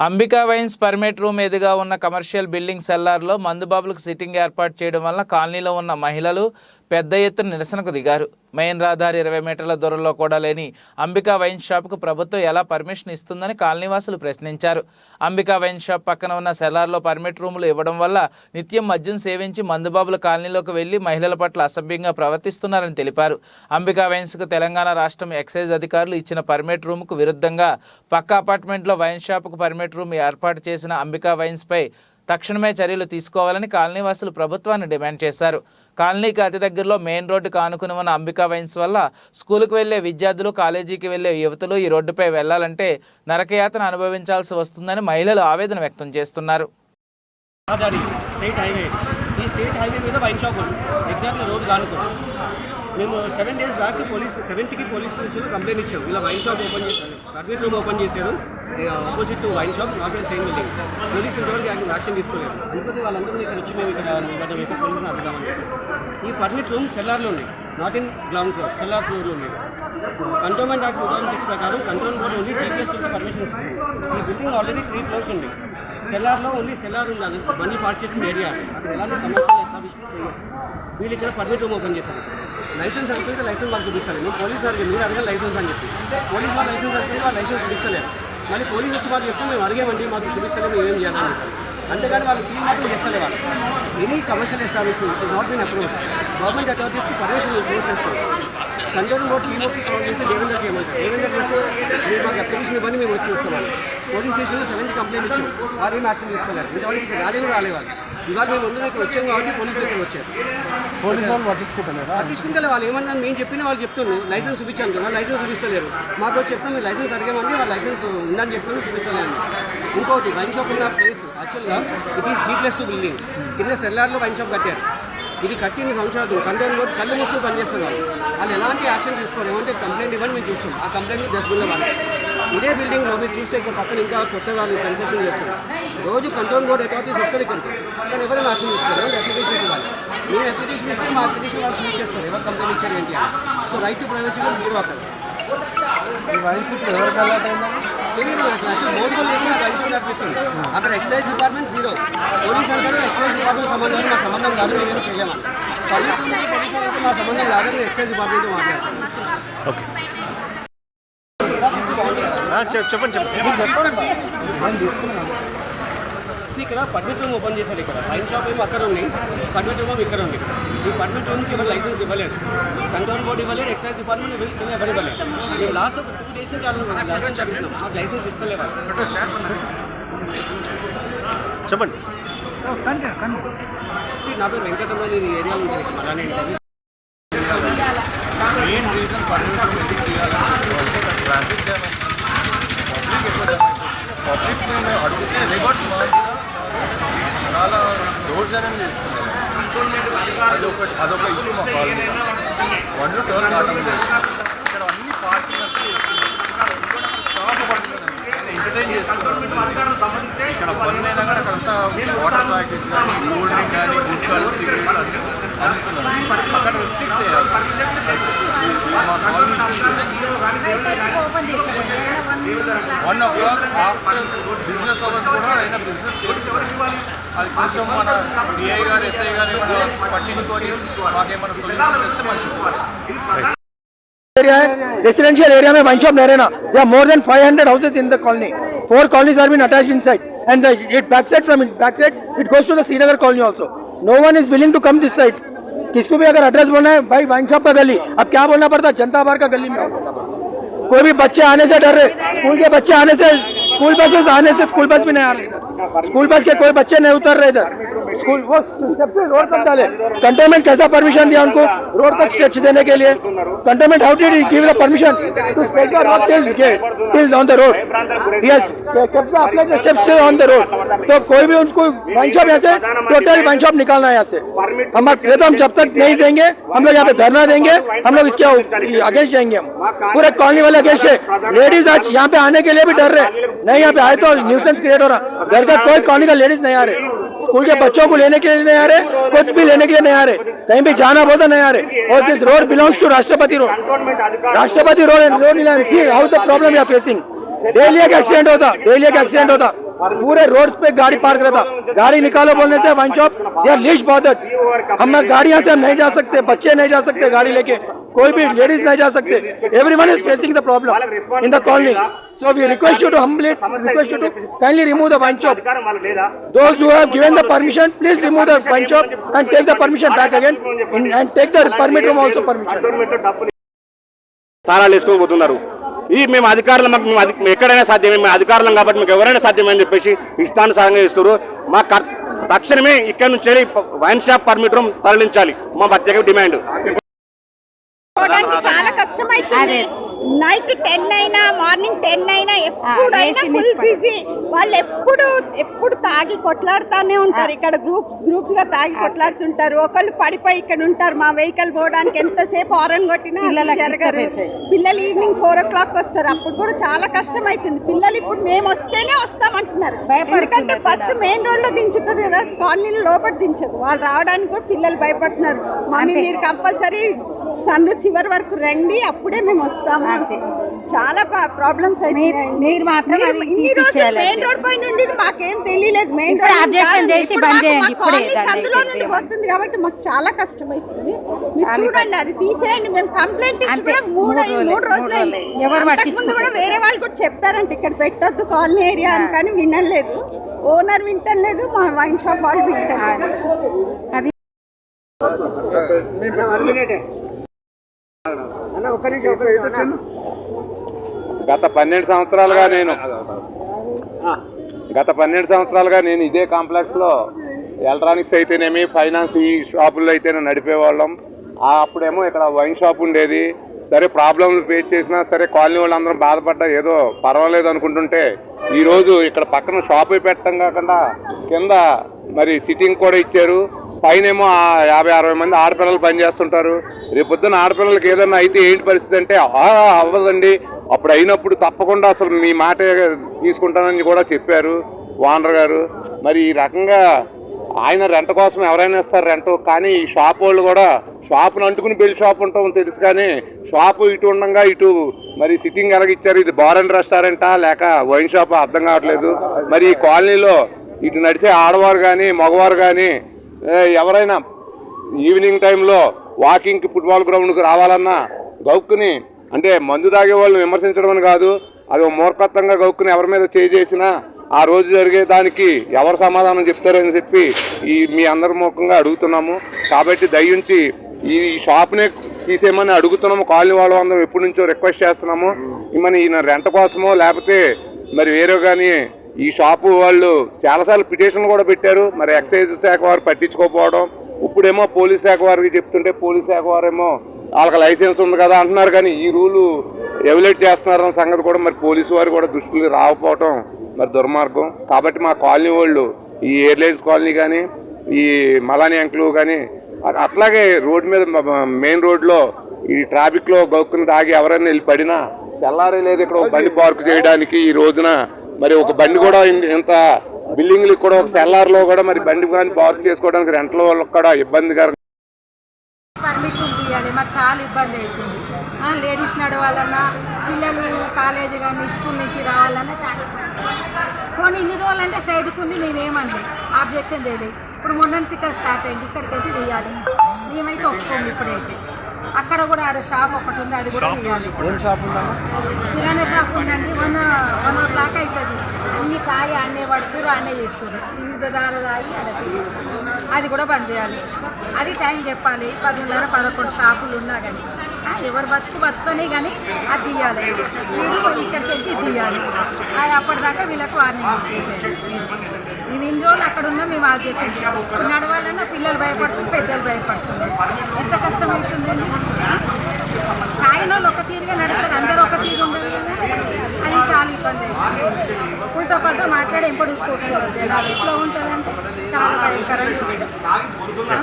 Ambika wines permit room ఎదుగా ఉన్న commercial building సెల్లార్లో మందుబాబులకు సిట్టింగ్ ఏర్పాటు చేయడం వల్ల కాలనీలో ఉన్న మహిళలు పెద్ద ఎత్తున నిరసనకు దిగారు. మెయిన్ రహదారి ఇరవై మీటర్ల దూరంలో కూడా లేని అంబికా వైన్ షాప్కు ప్రభుత్వం ఎలా పర్మిషన్ ఇస్తుందని కాలనీవాసులు ప్రశ్నించారు. అంబికా వైన్ షాప్ పక్కన ఉన్న సెలార్లో పర్మిట్ రూములు ఇవ్వడం వల్ల నిత్యం మద్యం సేవించి మందుబాబుల కాలనీలోకి వెళ్ళి మహిళల పట్ల అసభ్యంగా ప్రవర్తిస్తున్నారని తెలిపారు. అంబికా వైన్స్కు తెలంగాణ రాష్ట్రం ఎక్సైజ్ అధికారులు ఇచ్చిన పర్మిట్ రూమ్కు విరుద్ధంగా పక్క అపార్ట్మెంట్లో వైన్ షాప్కు పర్మిట్ రూమ్ ఏర్పాటు చేసిన అంబికా వైన్స్పై తక్షణమే చర్యలు తీసుకోవాలని కాలనీవాసులు ప్రభుత్వాన్ని డిమాండ్ చేశారు. కాలనీకి అతి దగ్గరలో మెయిన్ రోడ్డు కానుకుని ఉన్న అంబికా వైన్స్ వల్ల స్కూలుకు వెళ్ళే విద్యార్థులు కాలేజీకి వెళ్ళే యువతులు ఈ రోడ్డుపై వెళ్ళాలంటే నరకయాతన అనుభవించాల్సి వస్తుందని మహిళలు ఆవేదన వ్యక్తం చేస్తున్నారు. స్టేట్ హైవే ఈ స్టేట్ హైవే మీద వైన్ షాపులు ఎగ్జాక్ట్లీ రోడ్డు కానుకో మేము సెవెన్ డేస్ బ్యాక్ పోలీస్ సెవెంత్కి పోలీస్ స్టేషన్లో కంప్లైంట్ ఇచ్చాం ఇలా వైన్ షాప్ ఓపెన్ చేశారు పర్మిట్ రూమ్ ఓపెన్ చేశారు. Opposite to wine shop not same building police ఇంతవరకు యాక్టివ్ యాక్షన్ తీసుకోలేదు. అందుకే వాళ్ళందరూ ఇక్కడ వచ్చి మేము ఇక్కడ ఇక్కడ మీకు పోలీసులు అడుగుదామని ఈ పర్మిట్ రూమ్ సెల్లార్లో ఉంది not in ground floor cellar ఫ్లోర్లో ఉంది cantonment act two thousand six ప్రకారం కంట్రోల్ బోర్డు ఉంది జీపీఎస్ పర్మిషన్ ఇస్తుంది. ఈ బిల్డింగ్ ఆల్రెడీ త్రీ ఫ్లోర్స్ ఉంది. సెల్లార్లో ఓన్లీ సెల్లార్ ఉంది అది బండి పార్క్ చేసుకునే ఏరియా. అక్కడ ఎలాంటి కమర్షియల్ ఎస్టాబ్లిష్మెంట్స్ ఉండవు వీళ్ళు ఇక్కడ పర్మిట్ రూమ్ ఓపెన్ చేశారు. లైసెన్స్ అనుకుంటే లైసెన్స్ వాళ్ళు చూపిస్తారు. నేను పోలీస్ వారికి మీరు అడగ లైసెన్స్ అని చెప్పి. పోలీస్ వాళ్ళు లైసెన్స్ అనుకుంటే వాళ్ళు లైసెన్స్ చూపిస్తలేరు. మళ్ళీ పోలీస్ వచ్చి వాళ్ళు చెప్తే మేము అడిగామండి మాకు చూపిస్తలేము మేము ఏం చేయాలని చెప్పారు అంతేగాని వాళ్ళు సీల్ మాత్రం చేస్తలే వాళ్ళు. Any commercial establishment it's not been approve government అథారిటీస్కి permission close చేస్తారు. కంట్రోల్ రోడ్ సీఓకి క్లోజ్ చేసి దేవేంద్ర చేయమంటారు. మీరు మాకు అప్లికేషన్ ఇవ్వండి మేము వచ్చి వస్తామని పోలీస్ స్టేషన్లో సెవెంత్ కంప్లైంట్ ఇచ్చాం. వారు ఏం యాక్షన్ తీసుకోలేరు ఇంతవరకు ఇక్కడ రాలేదు రాలేవాళ్ళు. ఇవాళ మేము ముందు ఇక్కడ వచ్చాం కాబట్టి పోలీసులు ఇక్కడ వచ్చారు. పోలీసు వాళ్ళు పట్టించుకుంటున్నారా పట్టించుకుంటే వాళ్ళు. ఏమన్నా మేము చెప్పిన వాళ్ళు చెప్తున్నారు లైసెన్స్ చూపించాను కదా లైసెన్స్ చూపిస్తలేరు. మాకు వచ్చి చెప్తాం మీరు లైసెన్స్ అడిగామండి వాళ్ళ లైసెన్స్ ఉందని చెప్పి చూపిస్తలేరు. ఇంకోటి వైన్ షాప్ ఉన్న ప్లేస్ యాక్చువల్గా it is G plus two building కింద సెల్లార్లో వైన్ షాప్ కట్టారు. ఇది కట్టిన సంవత్సరాలు కంట్రోల్ బోర్డు కళ్ళు మూసుకుని పనిచేస్తున్నారు. వాళ్ళు ఎలాంటి యాక్షన్ తీసుకోరు. ఏమంటే కంప్లైంట్ ఇవ్వని మేము చూస్తాం. ఆ కంప్లైంట్ డస్ట్బిన్లో వాళ్ళు. ఇదే బిల్డింగ్లో మీరు చూస్తే ఇక్కడ పక్కన ఇంకా కొత్త వాళ్ళు కన్స్ట్రక్షన్ చేస్తారు. రోజు కంట్రోల్ బోర్డు అథారిటీస్ వస్తారు ఇక్కడికి. కానీ ఎవరైనా యాక్షన్ తీసుకోరు. ఏమంటే అప్లికేషన్స్ ఇవ్వాలి. మేము అప్లికేషన్ ఇస్తే మా అప్లికేషన్ వాళ్ళు ఫిల్ చేస్తారు. ఎవరు కంప్లైంట్ ఇచ్చారు ఏంటి సో రైట్ టు ప్రైవసీ కూడా మీరు అక్కడ ఈ వైన్స్ ఇప్పుడు ఎవరికి అలర్ట్ అయిందని? తెలియదు అసలు. యాక్చువల్ బోర్డు కూడా లేకుండా రైట్ అనిపిస్తుంది. అక్కడ ఎక్సైజ్ డిపార్ట్మెంట్ జీరో. పోలీస్ అంటారు ఎక్సైజ్ డిపార్ట్మెంట్ సంబంధం మా సంబంధం కాదు పబ్లిక్ ఉంది, పోలీస్ అంటే మా సంబంధం కాదు నేను ఎక్సైజ్ డిపార్ట్మెంట్ మాట్లాడతాను చెప్పండి చెప్పండి. See, ఇక్కడ పర్మిట్ రూమ్ ఓపెన్ చేశారు ఇక్కడ. వైన్ షాప్ ఏమో అక్కడ ఉంది. పర్మిట్ రూమ్ ఇక్కడ ఉంది. ఈ పర్మిట్ రూమ్కి ఎవరు లైసెన్స్ ఇవ్వలేదు. కంట్రోల్ బోర్డు ఇవ్వలేదు ఎక్సైజ్ డిపార్ట్మెంట్ ఇవ్వ- ఎవరు ఇవ్వలేదు. మేము లాస్ట్ ఒక టూ డేస్ నుంచి అడుగుతున్నాం మాకు లైసెన్స్ ఇస్తలేవు చెప్పండి. నా పేరు వెంకటరమణ ఏరియా నుంచి అలానే మెయిన్ రీజన్ పర్మిషన్ ఎందుకు తీయాలంటే ట్రాఫిక్ జామ్ పబ్లిక్ ఎక్కువ పబ్లిక్ మేము అడిగితే రివర్స్ చాలా రోడ్ జనం చేస్తున్నారు అదొక అదొక ఇష్యూ మా కాలనీ వన్ టర్న్ కావడం లేదు ఇక్కడ అన్ని పార్కింగ్ ఎంటర్టైన్ చేస్తున్నారు. ఇక్కడ అక్కడంతా వాటర్ ప్యాకెట్స్ కానీ కూల్ డ్రింక్ కానీ గుట్కాలు సిగరెట్లు అమ్ముతున్నారు అక్కడ రిస్ట్రిక్ట్ చేయాలి. One o'clock after business hours కూడా అయినా బిజినెస్ చేసుకోవాలి అది కొంచెం మన సిఐ గారు ఎస్ఐ గారు ఏమైనా పట్టించుకొని మాకేమైనా సొల్యూషన్ చేస్తే మంచిది area है residential area में one shop नहीं रहना there are more than 500 houses in the colony four colonies are been attached inside and the it backside from it backside it goes to the Srinagar colony also no one is willing to come this side किसको भी अगर address बोलना है भाई wine shop का गली अब क्या बोलना पड़ता है जनता बार का गली में बोलना पड़ता है। कोई भी बच्चे आने से डर रहे स्कूल के बच्चे आने से स्कूल बसेस आने से स्कूल बस भी नहीं आ रहे। स्कूल बस के कोई बच्चे नहीं उतर रहे इधर। स्कूल, वो स्टेप से रोड तक डाले। कंटोनमेंट कैसा परमिशन दिया उनको? रोड तक स्टेच देने के लिए। Cantonment how did give the permission to stretch the road till till on the road yes steps apply the steps on the road तो कोई भी उनको वाइन शॉप यहाँ से टोटल वाइन शॉप निकालना है यहाँ से। हम तो हम जब तक नहीं देंगे, हम लोग यहाँ पे धरना देंगे, हम लोग इसके अगेंस्ट जाएँगे हम। पूरे कॉलोनी वाले अगेंस्ट है। लेडीज़ आज यहाँ पे आने के लिए भी डर रहे नहीं, यहाँ पे आए तो न्यूसेंस क्रिएट हो रहा। घर का कोई कॉलोनी का लेडीज़ नहीं आ रहे। स्कूल के बच्चों को लेने के लिए नहीं आ रहे, कुछ भी लेने के लिए नहीं आ रहे। कहीं भी जाना बोलता नहीं आ रहे। और this road belongs to Rashtrapati road Rashtrapati road road see how the problem you are facing daily एक एक्सीडेंट होता डेली एक एक्सीडेंट होता। पूरे रोड पे गाड़ी पार्क रहता। गाड़ी निकालो बोलने से one shop they least bothered हम गाड़ी यहाँ से हम नहीं जा सकते, बच्चे नहीं जा सकते गाड़ी लेके। कोई भी लेडीज नहीं जा सकते everyone is facing the problem in the colony so we request you to humbly request you to kindly remove the wine shop those who have given the permission please remove the wine shop and take the permission back again and and take the permit room also permission తాళాలు వేసుకొని పోతున్నారు ఈ మేము అధికారులు మాకు మేము అధి- ఎక్కడైనా సాధ్యమే మేము అధికారులం కాబట్టి మీకు ఎవరైనా సాధ్యమే అని చెప్పేసి ఇష్టానుసారంగా చేస్తారు మా కర్- తక్షణమే ఇక్కడ నుంచి వెళ్ళి వైన్ షాప్ పర్మిట్ రూమ్ తరలించాలి మా ప్రత్యేక డిమాండ్ పోవడానికి చాలా కష్టం అవుతుంది నైట్ టెన్ అయినా మార్నింగ్ టెన్ అయినా ఎప్పుడైనా ఫుల్ బిజీ వాళ్ళు ఎప్పుడు ఎప్పుడు తాగి కొట్లాడుతానే ఉంటారు. ఇక్కడ గ్రూప్స్ గ్రూప్స్గా తాగి కొట్లాడుతుంటారు. ఒకళ్ళు పడిపోయి ఇక్కడ ఉంటారు. మా వెహికల్ పోవడానికి ఎంతసేపు హారన్ కొట్టినా జరగరు పిల్లలు ఈవినింగ్ ఫోర్ ఓ క్లాక్ వస్తారు. అప్పుడు కూడా చాలా కష్టం అవుతుంది పిల్లలు ఇప్పుడు మేము వస్తేనే వస్తామంటున్నారు. ఎందుకంటే బస్సు మెయిన్ రోడ్లో దించుతుంది కదా. కాలనీలో లోపల దించదు. వాళ్ళు రావడానికి కూడా పిల్లలు భయపడుతున్నారు. మమ్మీ మీరు కంపల్సరీ సందు చివరి వరకు రండి అప్పుడే మేము వస్తాము. చాలా ప్రాబ్లమ్స్ మీరు మాత్రం ఇన్ని రోజులు మెయిన్ రోడ్ పైన ఉండేది మాకేం తెలియలేదు. మెయిన్ రోడ్ చేసి బంద్ చేయండి, ఇప్పుడే సందులో నుండి. పోతుంది కాబట్టి మాకు చాలా కష్టం అవుతుంది మీరు చూడండి అది తీసేయండి. మేము కంప్లైంట్ ఇచ్చి మూడు మూడు రోజులే. ఎవరు పట్టించుకోలేదు. కూడా వేరే వాళ్ళు కూడా చెప్పారంట ఇక్కడ పెట్టొద్దు కాలనీ ఏరియా అని కానీ వినలేదు. ఓనర్ వింటలేదు మా వైన్ షాప్ వాళ్ళు వింటారు అది. గత పన్నెండు సంవత్సరాలుగా నేను. గత పన్నెండు సంవత్సరాలుగా నేను ఇదే కాంప్లెక్స్లో ఎలక్ట్రానిక్స్ అయితేనేమి ఫైనాన్స్ ఈ షాపుల్లో అయితేనే నడిపేవాళ్ళం. అప్పుడేమో ఇక్కడ వైన్ షాప్ ఉండేది. సరే ప్రాబ్లంలు ఫేస్ చేసినా సరే కాలనీ వాళ్ళందరం బాధపడ్డా ఏదో పర్వాలేదు అనుకుంటుంటే ఈరోజు ఇక్కడ పక్కన షాప్ పెట్టడం కాకుండా కింద మరి సిట్టింగ్ కూడా ఇచ్చారు. పైనేమో యాభై అరవై మంది ఆడపిల్లలు పనిచేస్తుంటారు. రేపు పొద్దున్న ఆడపిల్లలకి ఏదన్నా అయితే ఏంటి పరిస్థితి అంటే అవ్వదండి. అప్పుడు అయినప్పుడు తప్పకుండా అసలు మీ మాట తీసుకుంటానని కూడా చెప్పారు ఓనర్ గారు. మరి ఈ రకంగా ఆయన రెంట్ కోసం ఎవరైనా ఇస్తారు రెంట్ కానీ ఈ షాప్ వాళ్ళు కూడా షాప్ను అంటుకుని బెల్ షాప్ ఉంటాం తెలుసు కానీ షాపు ఇటు ఉండగా ఇటు మరి సిట్టింగ్ ఎలాగిచ్చారు ఇది బార్ అండ్ రెస్టారెంటా లేక వైన్ షాప్? అర్థం కావట్లేదు. మరి ఈ కాలనీలో ఇటు నడిచే ఆడవారు కానీ మగవారు కానీ ఎవరైనా ఈవినింగ్ టైంలో వాకింగ్కి ఫుట్బాల్ గ్రౌండ్కి రావాలన్నా గౌక్కుని అంటే మందు తాగే వాళ్ళని విమర్శించడం అని కాదు అది మూర్ఖత్వంగా గౌక్కుని ఎవరి మీద చేసినా ఆ రోజు జరిగే దానికి ఎవరు సమాధానం చెప్తారని చెప్పి ఈ మీ అందరి ముఖంగా అడుగుతున్నాము. కాబట్టి దయించి ఈ షాప్నే తీసేయమని అడుగుతున్నాము. కాలనీ వాళ్ళ అందరం ఎప్పటి నుంచో రిక్వెస్ట్ చేస్తున్నాము. మన ఈయన రెంట్ కోసమో లేకపోతే మరి వేరే కానీ ఈ షాపు వాళ్ళు చాలాసార్లు పిటిషన్లు కూడా పెట్టారు. మరి ఎక్సైజ్ శాఖ వారు పట్టించుకోకపోవడం. ఇప్పుడేమో పోలీస్ శాఖ వారికి చెప్తుంటే పోలీస్ శాఖ వారేమో వాళ్ళకి లైసెన్స్ ఉంది కదా అంటున్నారు కానీ ఈ రూలు ఎవలేట్ చేస్తున్నారన్న సంగతి కూడా మరి పోలీసు వారు కూడా దృష్టికి రాకపోవడం మరి దుర్మార్గం. కాబట్టి మా కాలనీ వాళ్ళు ఈ ఎయిర్లైన్స్ కాలనీ కానీ ఈ మలాని అంకులు కానీ అట్లాగే రోడ్ మీద మెయిన్ రోడ్లో ఈ ట్రాఫిక్లో గౌక్కుని తాగి ఎవరైనా వెళ్ళి పడినా తెల్లారే లేదు ఇక్కడ బండి పార్క్ చేయడానికి ఈ రోజున మరి ఒక బండి కూడా ఇన్- ఇంత బిల్డింగ్లు కూడా ఒక సెల్లార్లో కూడా మరి బండి కానీ పార్క్ చేసుకోవడానికి రెంట్ల వాళ్ళకి కూడా ఇబ్బందికరంగా పర్మిట్ ఇవ్వాలి మాకు చాలా ఇబ్బంది అవుతుంది ఆ, లేడీస్ నడవాలన్నా పిల్లలు కాలేజ్ కానీ స్కూల్ నుంచి రావాలన్నా చాలా కొన్ని ఇన్ని రోజులు అంటే సైడ్కి ఉంది మేమేమన్నా ఆబ్జెక్షన్ చేయలేదు. ఇప్పుడు మొన్న నుంచి ఇక్కడ స్టార్ట్ అయింది. ఇక్కడికి అయితే తీయాలి. మేమైతే ఒప్పుకోము ఇప్పుడైతే. అక్కడ కూడా ఆడ షాప్ ఒకటి ఉంది అది కూడా తీయాలి కిరాణా షాప్ ఉందండి వన్ వన్ ఓ క్లాక్ అవుతుంది అన్ని కాయ అన్నే పడుతురు అన్నే చేస్తారు వివిధ అలా చేస్తారు. అది కూడా బంద్ చేయాలి. అది టైం చెప్పాలి పదిన్నర పదకొండు షాపులు ఉన్నా కానీ ఎవరు బతుకు బతుకొని కానీ అది తీయాలి. ఇక్కడికి వచ్చి తీయాలి. అది అప్పటిదాకా వీళ్ళకి వార్నింగ్ ఇచ్చేసేది మేము ఇన్ని రోజులు అక్కడ ఉన్నా మేము ఆబ్జెక్షన్ చేయాలి నడవాలన్నా పిల్లలు భయపడుతుంది పెద్దలు భయపడుతుంది ఎంత కష్టం అవుతుందండి ఆయన వాళ్ళు ఒక తీరుగా నడుస్తారు అందరూ ఒక తీరు ఉండదు కదా? అది చాలా ఇబ్బంది అవుతుంది ఉల్టా పల్టా మాట్లాడి ఎంపడి కూర్చోవాలి జనాలు. ఎట్లా ఉంటుందంటే చాలా భయంకరంగా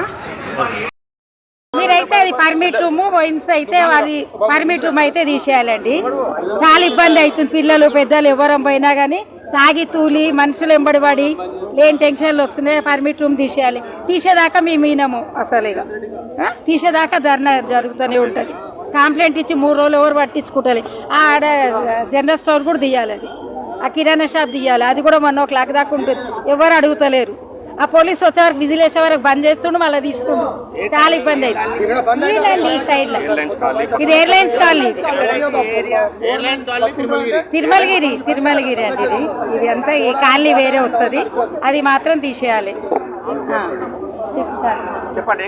మీరైతే అది పర్మిట్ రూమ్ వైన్స్ అయితే అది పర్మిట్ రూమ్ అయితే తీసేయాలండి. చాలా ఇబ్బంది అవుతుంది పిల్లలు పెద్దలు ఎవరం పోయినా కానీ తాగి తూలి మనుషులు ఎంబడి పడి లేని టెన్షన్లు వస్తున్నాయి? పర్మిట్ రూమ్ తీసేయాలి. తీసేదాకా మేము మీనము అసలు ఇక. తీసేదాకా ధర్నా జరుగుతూనే ఉంటుంది. కంప్లైంట్ ఇచ్చి మూడు రోజులు ఎవరు పట్టించుకుంటారు ఆడ జనరల్ స్టోర్ కూడా తీయాలి అది. ఆ కిరాణా షాప్ తీయాలి. అది కూడా మొన్న ఓ క్లాక్ దాకా ఉంటుంది. ఎవరు అడుగుతలేరు. ఆ పోలీస్ వచ్చేవారు విజిల్ వేసే వరకు బంద్ చేస్తుండు మళ్ళీ తీస్తుండు. చాలా ఇబ్బంది అయింది ఈ సైడ్లో? ఇది ఎయిర్లైన్స్ కాలనీ. ఇది తిరుమలగిరి తిరుమలగిరి అండి ఇది. ఇది అంతా ఈ కాలనీ వేరే వస్తుంది. అది మాత్రం తీసేయాలి. ఆ. చెప్పండి.